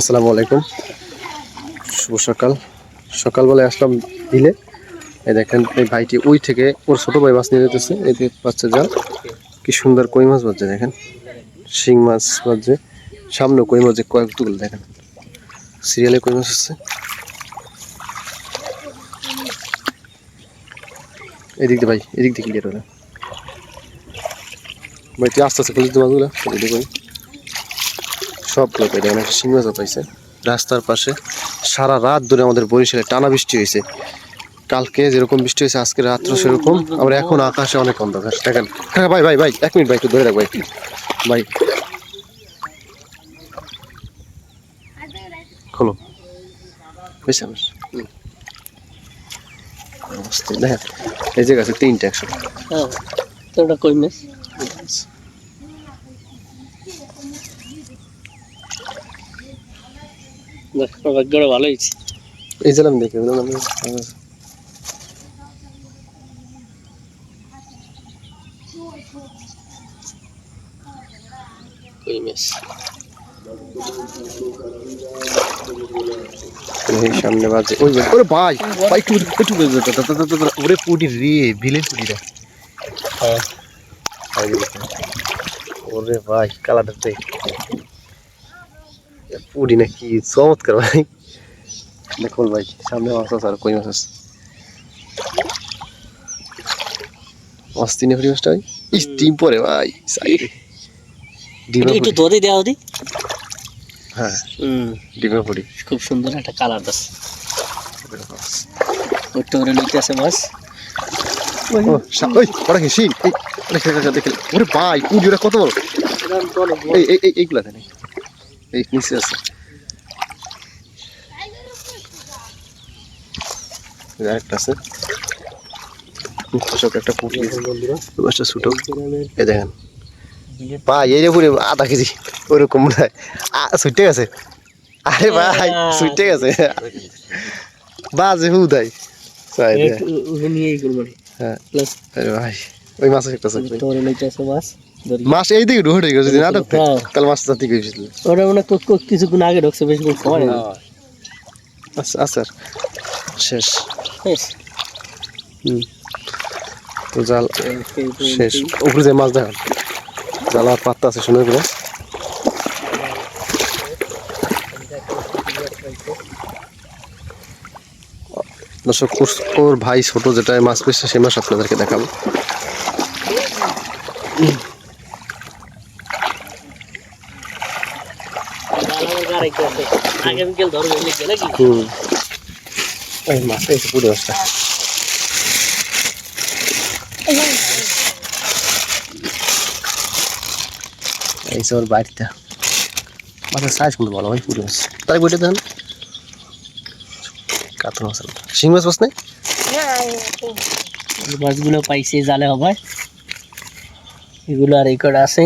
আসসালামু আলাইকুম। শুভ সকাল। সকালবেলায় আসলাম বিলে। এই দেখেন, এই ভাইটি ওই থেকে ওর ছোট ভাই মাছ নিয়ে যেতেছে। এই বাচ্চা জাল। কি সুন্দর কই মাছ বাজছে, দেখেন। শিং মাছ বাজছে। সামনে কই মাছ কয়েকটুকুলো দেখেন। সিরিয়ালে কই মাছ আসছে? এদিক দিয়ে ভাই, এদিক দিয়ে ক্লিয়ার হলো। ভাই, তুই আস্তে আস্তে খুঁজতে মাছগুলো? এদিকে সবগুলো পেয়ে দেখেন একটা শিং মাছও পাইছে রাস্তার পাশে সারা রাত ধরে আমাদের বরিশালে টানা বৃষ্টি হয়েছে কালকে যেরকম বৃষ্টি হয়েছে আজকে রাত্র সেরকম। আমরা এখন আকাশে অনেক অন্ধকার। দেখেন হ্যাঁ ভাই ভাই ভাই এক মিনিট ভাই একটু ধরে রাখ ভাই ভাই। খোলো। হয়েছে আমার। দেখেন এই যে গাছে তিনটে একসাথে হ্যাঁ কই মাছ দেখ ভাগ্যটা ভালো এই যে দেখে সামনে বাজে। ওই ওরে ভাই ভাই একটু একটু ওরে পুডি রে বিলে রে। হ্যাঁ। ওরে ভাই কালারটা দেখ। পুডি না কি চমৎকার ভাই দেখুন ভাই সামনে মাছ আছে আর কই মাছ আছে মাছটা ভাই স্টিম পরে ভাই সাইডে ডিমা একটু- দেওয়া দি হ্যাঁ ডিমা খুব সুন্দর একটা কালার আছে ওটা লইতে আছে মাছ ওই ওরা ওরে ভাই কত বড় এই এই এই এইগুলা দেন এই নিচে আছে। এই আরেকটা আছে। কৃষক একটা পুটি মাছটা ছোট। এই দেখেন। ভাই এই রে আধা কেজি। ওরকম ছুটে গেছে। আরে ভাই ছুটে গেছে। বাজে হুদাই। হ্যাঁ। ভাই। ওই মাছ একটা তোরে লইতে মাছ? মাছ এই দিকে ঢুকে গেছে যদি না ঢুকতে হ্যাঁ। তাহলে মাছ জাতি গেছিল। ওটা মানে কিছুক্ষণ আগে ঢুকছে বেশি সময় না আচ্ছা আচ্ছা শেষ। শেষ। হুম। তো জাল শেষ। উপরে যে মাছ দেখান জাল আর পাত্তা আছে শুনে করে। দর্শক ভাই ছোট যেটা মাছ পেয়েছে সে মাছ আপনাদেরকে দেখাবো। জালামের আছে? আগামীকাল ধরবো নাকি নাকি হুম। এই মাছ এই পুরো এই মাছের সাইজ কিন্তু ভালো ভাই পুরো তাই বইটা দেন। কাতল মাছ শিং মাছ মাছ নেই এই মাছগুলো পাইছে জালে হবে এগুলো আর এই কটা আছে।